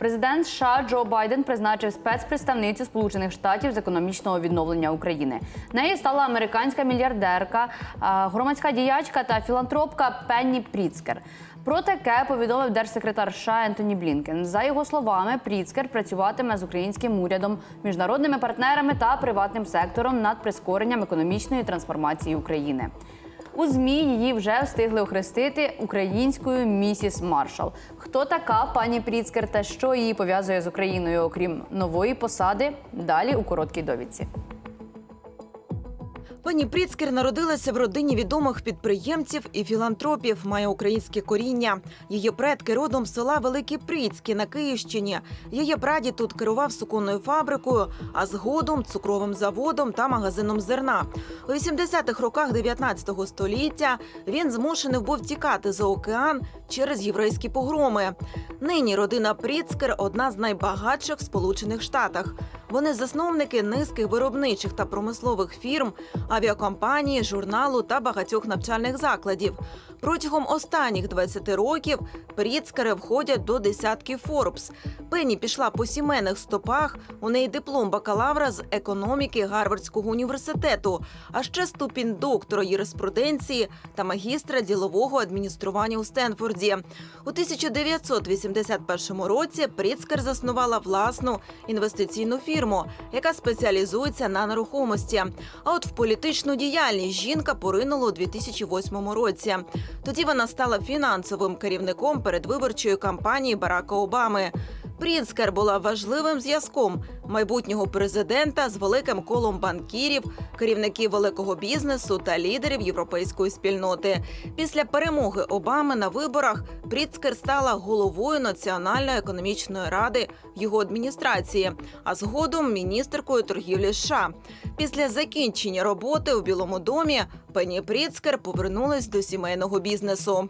Президент США Джо Байден призначив спецпредставницю Сполучених Штатів з економічного відновлення України. Нею стала американська мільярдерка, громадська діячка та філантропка Пенні Пріцкер. Про таке повідомив держсекретар США Ентоні Блінкен. За його словами, Пріцкер працюватиме з українським урядом, міжнародними партнерами та приватним сектором над прискоренням економічної трансформації України. У змі її вже встигли охрестити українською місіс Маршал. Хто така пані Пріцкер та що її пов'язує з Україною, окрім нової посади? Далі у короткій довідці. Пані Пріцкер народилася в родині відомих підприємців і філантропів. Має українське коріння. Її предки родом з села Великі Пріцькі на Київщині. Її прадід тут керував суконною фабрикою, а згодом цукровим заводом та магазином зерна. У 80-х роках 19 століття він змушений був тікати за океан через єврейські погроми. Нині родина Пріцкер одна з найбагатших в Сполучених Штатах. Вони засновники низки виробничих та промислових фірм, авіакомпанії, журналу та багатьох навчальних закладів. Протягом останніх 20 років Пріцкери входять до десятки Форбс. Пенні пішла по сімейних стопах. У неї диплом бакалавра з економіки Гарвардського університету, а ще ступінь доктора юриспруденції та магістра ділового адміністрування у Стенфорді. У 1981 році Пріцкер заснувала власну інвестиційну фірму, яка спеціалізується на нерухомості. А от в політичну діяльність жінка поринула у 2008 році. Тоді вона стала фінансовим керівником передвиборчої кампанії Барака Обами. Пріцкер була важливим зв'язком майбутнього президента з великим колом банкірів, керівників великого бізнесу та лідерів європейської спільноти. Після перемоги Обами на виборах Пріцкер стала головою Національної економічної ради його адміністрації, а згодом міністеркою торгівлі США. Після закінчення роботи у Білому домі Пенні Пріцкер повернулась до сімейного бізнесу.